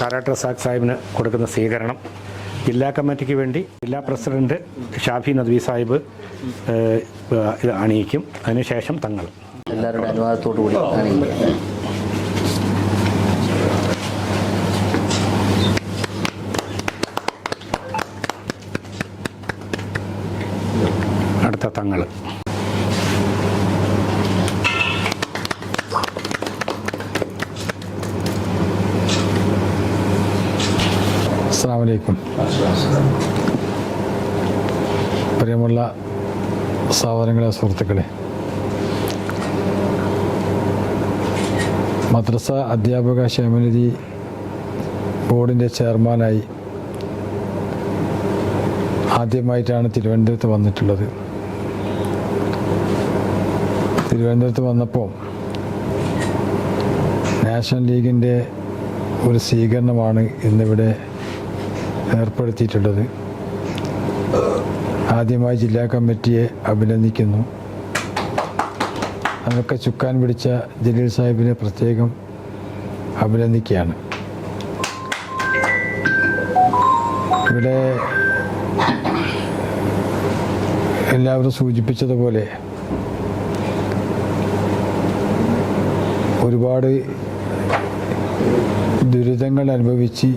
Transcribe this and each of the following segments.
കാരാട്ട് റസാഖ് സാഹിബിന് കൊടുക്കുന്ന സ്വീകരണം. ജില്ലാ കമ്മിറ്റിക്ക് വേണ്ടി ജില്ലാ പ്രസിഡന്റ് ഷാഫി നദ്വി സാഹിബ് അണിയിക്കും. അതിനുശേഷം തങ്ങൾ. എല്ലാവരുടെ അനുവാദത്തോടു കൂടി അടുത്ത തങ്ങൾ അസ്സാം വലൈക്കും പ്രിയമുള്ള സഹോദരങ്ങളെ സുഹൃത്തുക്കളെ മദ്രസ അധ്യാപക ക്ഷേമനിധി ബോർഡിന്റെ ചെയർമാനായി ആദ്യമായിട്ടാണ് തിരുവനന്തപുരത്ത് വന്നിട്ടുള്ളത്. തിരുവനന്തപുരത്ത് വന്നപ്പോൾ നാഷണൽ ലീഗിന്റെ ഒരു സ്വീകരണമാണ് ഇന്നിവിടെ ഏർപ്പെടുത്തിയിട്ടുള്ളത്. ആദ്യമായി ജില്ലാ കമ്മിറ്റിയെ അഭിനന്ദിക്കുന്നു. അതൊക്കെ ചുക്കാൻ പിടിച്ച ജലീൽ സാഹിബിനെ പ്രത്യേകം അഭിനന്ദിക്കുകയാണ്. ഇവിടെ എല്ലാവരും സൂചിപ്പിച്ചതുപോലെ ഒരുപാട് ദുരിതങ്ങൾ അനുഭവിച്ച്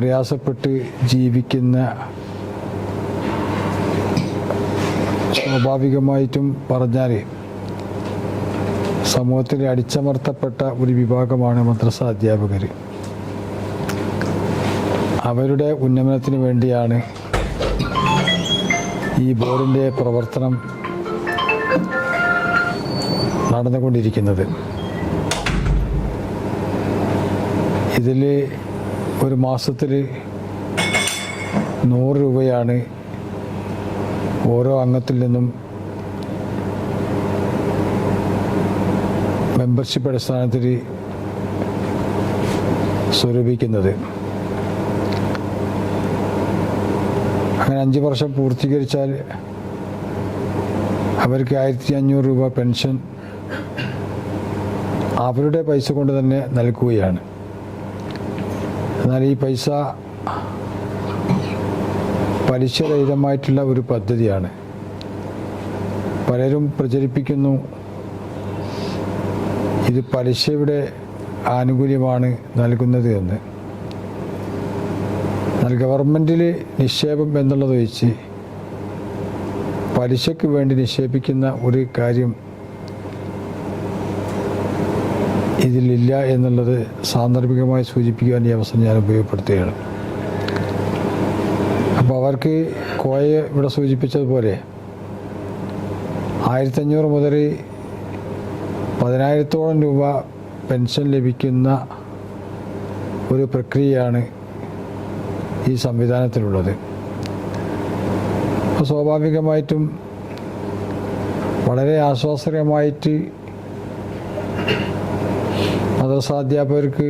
പ്രയാസപ്പെട്ട് ജീവിക്കുന്ന സ്വാഭാവികമായിട്ടും പറഞ്ഞാൽ സമൂഹത്തിൽ അടിച്ചമർത്തപ്പെട്ട ഒരു വിഭാഗമാണ് മദ്രസ അധ്യാപകർ അവരുടെ ഉന്നമനത്തിന് വേണ്ടിയാണ് ഈ ബോർഡിന്റെ പ്രവർത്തനം നടന്നുകൊണ്ടിരിക്കുന്നത്. ഇതിൽ ഒരു മാസത്തിൽ നൂറ് രൂപയാണ് ഓരോ അംഗത്തിൽ നിന്നും മെമ്പർഷിപ്പ് അടിസ്ഥാനത്തിൽ സ്വരൂപിക്കുന്നത്. അങ്ങനെ അഞ്ച് വർഷം പൂർത്തീകരിച്ചാൽ അവർക്ക് ആയിരത്തി അഞ്ഞൂറ് രൂപ പെൻഷൻ അവരുടെ പൈസ കൊണ്ട് തന്നെ നൽകുകയാണ്. എന്നാൽ ഈ പൈസ പലിശരഹിതമായിട്ടുള്ള ഒരു പദ്ധതിയാണ്. പലരും പ്രചരിപ്പിക്കുന്നു ഇത് പലിശയുടെ ആനുകൂല്യമാണ് നൽകുന്നത് എന്ന്. എന്നാൽ ഗവൺമെന്റിൽ നിക്ഷേപം എന്നുള്ളത് വെച്ച് പലിശയ്ക്ക് വേണ്ടി നിക്ഷേപിക്കുന്ന ഒരു കാര്യം ഇതിലില്ല എന്നുള്ളത് സാന്ദർഭികമായി സൂചിപ്പിക്കുവാൻ ഈ അവസരം ഞാൻ ഉപയോഗപ്പെടുത്തുകയാണ്. അപ്പോൾ അവർക്ക് കോയെ ഇവിടെ സൂചിപ്പിച്ചതുപോലെ ആയിരത്തഞ്ഞൂറ് മുതൽ പതിനായിരത്തോളം രൂപ പെൻഷൻ ലഭിക്കുന്ന ഒരു പ്രക്രിയയാണ് ഈ സംവിധാനത്തിലുള്ളത്. അപ്പോൾ സ്വാഭാവികമായിട്ടും വളരെ ആശ്വാസകരമായിട്ട് മദ്രസാധ്യാപകർക്ക്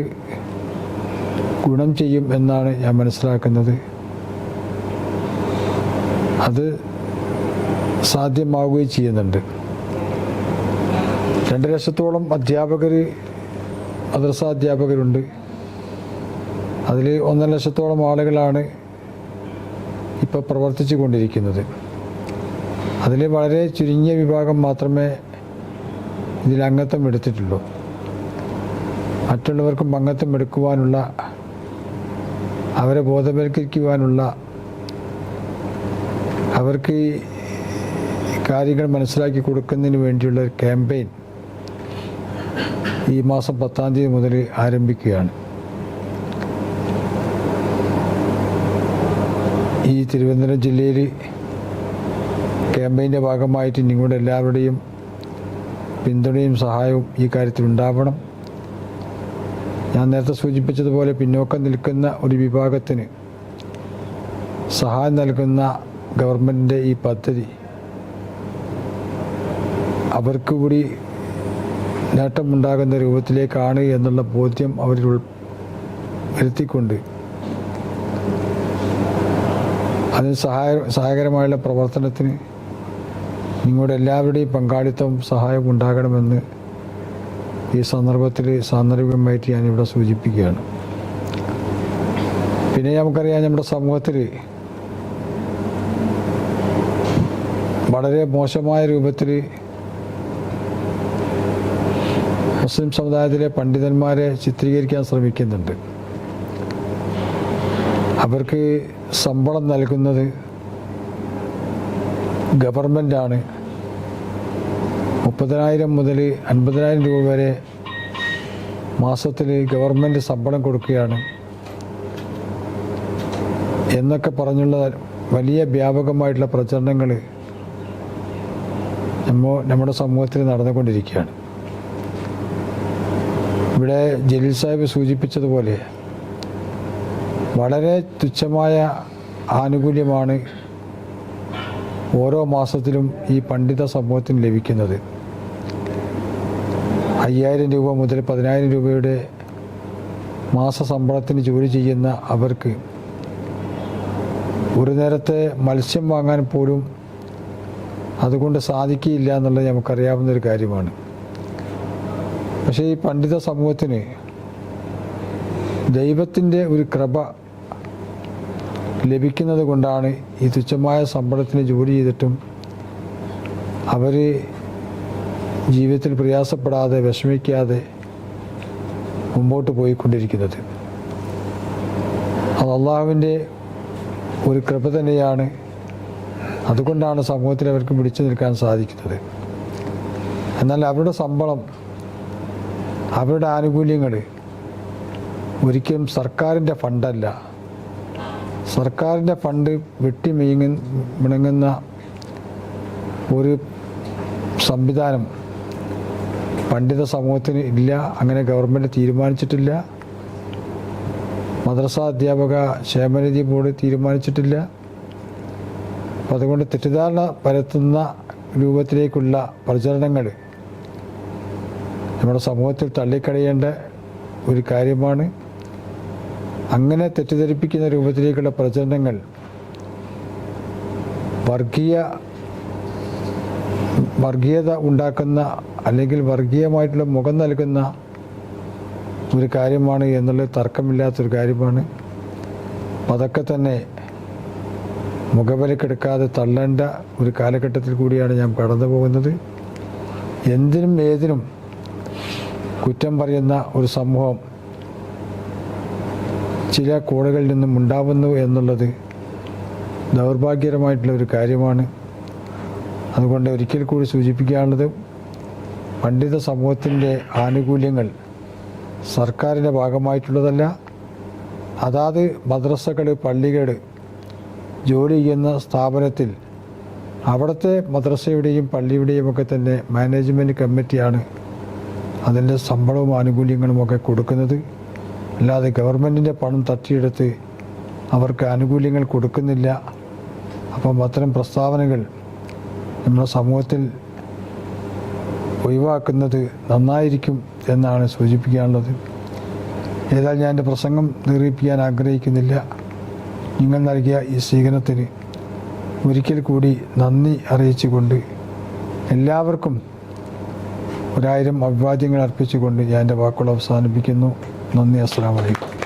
ഗുണം ചെയ്യും എന്നാണ് ഞാൻ മനസ്സിലാക്കുന്നത്. അത് സാധ്യമാവുകയും ചെയ്യുന്നുണ്ട്. രണ്ട് ലക്ഷത്തോളം അധ്യാപകർ മദ്രസാധ്യാപകരുണ്ട് അതിൽ ഒന്നര ലക്ഷത്തോളം ആളുകളാണ് ഇപ്പോൾ പ്രവർത്തിച്ചു കൊണ്ടിരിക്കുന്നത്. അതിൽ വളരെ ചുരുങ്ങിയ വിഭാഗം മാത്രമേ ഇതിൽ അംഗത്വം എടുത്തിട്ടുള്ളൂ. മറ്റുള്ളവർക്കും അംഗത്വം എടുക്കുവാനുള്ള അവരെ ബോധവൽക്കരിക്കുവാനുള്ള അവർക്ക് കാര്യങ്ങൾ മനസ്സിലാക്കി കൊടുക്കുന്നതിന് വേണ്ടിയുള്ള ഒരു ക്യാമ്പയിൻ ഈ മാസം പത്താം തീയതി മുതൽ ആരംഭിക്കുകയാണ്. ഈ തിരുവനന്തപുരം ജില്ലയിൽ ക്യാമ്പയിന്റെ ഭാഗമായിട്ട് നിങ്ങളുടെ എല്ലാവരുടെയും പിന്തുണയും സഹായവും ഈ കാര്യത്തിൽ ഉണ്ടാവണം. ഞാൻ നേരത്തെ സൂചിപ്പിച്ചതുപോലെ പിന്നോക്കം നിൽക്കുന്ന ഒരു വിഭാഗത്തിന് സഹായം നൽകുന്ന ഗവൺമെന്റിന്റെ ഈ പദ്ധതി അവർക്ക് കൂടി നേട്ടമുണ്ടാകുന്ന രൂപത്തിലേക്കാണ് എന്നുള്ള ബോധ്യം അവരിൽ വരുത്തിക്കൊണ്ട് അതിന് സഹായ സഹായകരമായുള്ള പ്രവർത്തനത്തിന് നിങ്ങളുടെ എല്ലാവരുടെയും പങ്കാളിത്തവും സഹായവും ഉണ്ടാകണമെന്ന് ഈ സന്ദർഭത്തിൽ സാന്ദർഭികമായിട്ട് ഞാനിവിടെ സൂചിപ്പിക്കുകയാണ്. പിന്നെ നമുക്കറിയാം നമ്മുടെ സമൂഹത്തിൽ വളരെ മോശമായ രൂപത്തിൽ മുസ്ലിം സമുദായത്തിലെ പണ്ഡിതന്മാരെ ചിത്രീകരിക്കാൻ ശ്രമിക്കുന്നുണ്ട്. അവർക്ക് ശമ്പളം നൽകുന്നത് ഗവൺമെന്റാണ് മുപ്പതിനായിരം മുതൽ അൻപതിനായിരം രൂപ വരെ മാസത്തിൽ ഗവൺമെന്റ് ശമ്പളം കൊടുക്കുകയാണ്. എന്നൊക്കെ പറഞ്ഞുള്ള വലിയ വ്യാപകമായിട്ടുള്ള പ്രചരണങ്ങൾ നമ്മ നമ്മുടെ സമൂഹത്തിൽ നടന്നുകൊണ്ടിരിക്കുകയാണ്. ഇവിടെ ജലീൽ സാഹിബ് സൂചിപ്പിച്ചതുപോലെ വളരെ തുച്ഛമായ ആനുകൂല്യമാണ് ഓരോ മാസത്തിലും ഈ പണ്ഡിത സമൂഹത്തിന് ലഭിക്കുന്നത്. അയ്യായിരം രൂപ മുതൽ പതിനായിരം രൂപയുടെ മാസ ശമ്പളത്തിന് ജോലി ചെയ്യുന്ന അവർക്ക് ഒരു നേരത്തെ മത്സ്യം വാങ്ങാൻ പോലും അതുകൊണ്ട് സാധിക്കില്ല എന്നുള്ളത് നമുക്കറിയാവുന്ന ഒരു കാര്യമാണ്. പക്ഷേ ഈ പണ്ഡിത സമൂഹത്തിന് ദൈവത്തിന്റെ ഒരു കൃപ ലഭിക്കുന്നത് കൊണ്ടാണ് ഈ തുച്ഛമായ ശമ്പളത്തിന് ജോലി ചെയ്തിട്ടും അവർ ജീവിതത്തിൽ പ്രയാസപ്പെടാതെ വിഷമിക്കാതെ മുമ്പോട്ട് പോയിക്കൊണ്ടിരിക്കുന്നത്. അത് അള്ളാഹുവിന്റെ ഒരു കൃപ തന്നെയാണ്. അതുകൊണ്ടാണ് സമൂഹത്തിൽ അവർക്ക് പിടിച്ചു നിൽക്കാൻ സാധിക്കുന്നത്. എന്നാൽ അവരുടെ ശമ്പളം അവരുടെ ആനുകൂല്യങ്ങൾ ഒരിക്കലും സർക്കാരിന്റെ ഫണ്ടല്ല. സർക്കാരിന്റെ ഫണ്ട് വെട്ടി മിങ്ങ മിണങ്ങുന്ന ഒരു സംവിധാനം പണ്ഡിത സമൂഹത്തിന് ഇല്ല അങ്ങനെ ഗവൺമെന്റ് തീരുമാനിച്ചിട്ടില്ല. മദ്രസ അധ്യാപക ക്ഷേമനിധി ബോർഡ് തീരുമാനിച്ചിട്ടില്ല. അപ്പം അതുകൊണ്ട് തെറ്റിദ്ധാരണ പരത്തുന്ന രൂപത്തിലേക്കുള്ള പ്രചരണങ്ങൾ നമ്മുടെ സമൂഹത്തിൽ തള്ളിക്കളയേണ്ട ഒരു കാര്യമാണ്. അങ്ങനെ തെറ്റിദ്ധരിപ്പിക്കുന്ന രൂപത്തിലേക്കുള്ള പ്രചരണങ്ങൾ വർഗീയ വർഗീയത ഉണ്ടാക്കുന്ന അല്ലെങ്കിൽ വർഗീയമായിട്ടുള്ള മുഖം നൽകുന്ന ഒരു കാര്യമാണ് എന്നുള്ളത് തർക്കമില്ലാത്തൊരു കാര്യമാണ്. അതൊക്കെ തന്നെ മുഖവിലക്കെടുക്കാതെ തള്ളേണ്ട ഒരു കാലഘട്ടത്തിൽ കൂടിയാണ് ഞാൻ കടന്നു പോകുന്നത്. എന്തിനും ഏതിനും കുറ്റം പറയുന്ന ഒരു സമൂഹം ചില കോണുകളിൽ നിന്നും ഉണ്ടാവുന്നു എന്നുള്ളത് ദൗർഭാഗ്യകരമായിട്ടുള്ള ഒരു കാര്യമാണ്. അതുകൊണ്ട് ഒരിക്കൽ കൂടി സൂചിപ്പിക്കാനുള്ളത് പണ്ഡിത സമൂഹത്തിന്റെ ആനുകൂല്യങ്ങൾ സർക്കാരിന്റെ ഭാഗമായിട്ടുള്ളതല്ല അതാത് മദ്രസകൾ പള്ളികൾ ജോലി ചെയ്യുന്ന സ്ഥാപനത്തിൽ അവിടുത്തെ മദ്രസയുടെയും പള്ളിയുടെയും ഒക്കെ തന്നെ മാനേജ്മെന്റ് കമ്മിറ്റിയാണ് അതിന്റെ ശമ്പളവും ആനുകൂല്യങ്ങളുമൊക്കെ കൊടുക്കുന്നത്. അല്ലാതെ ഗവൺമെന്റിന്റെ പണം തട്ടിയെടുത്ത് അവർക്ക് ആനുകൂല്യങ്ങൾ കൊടുക്കുന്നില്ല. അപ്പം അത്തരം പ്രസ്താവനകൾ നമ്മുടെ സമൂഹത്തിൽ ഒഴിവാക്കുന്നത് നന്നായിരിക്കും എന്നാണ് സൂചിപ്പിക്കാനുള്ളത്. ഏതായാലും ഞാൻ എന്റെ പ്രസംഗം ദീർഘിപ്പിക്കാൻ ആഗ്രഹിക്കുന്നില്ല. നിങ്ങൾ നൽകിയ ഈ സ്വീകരണത്തിന് ഒരിക്കൽ കൂടി നന്ദി അറിയിച്ചുകൊണ്ട് എല്ലാവർക്കും ഒരായിരം അഭിവാദ്യങ്ങൾ അർപ്പിച്ചുകൊണ്ട് ഞാൻ എന്റെ വാക്കുകൾ അവസാനിപ്പിക്കുന്നു. നന്ദി. അസ്സാം വലൈക്കും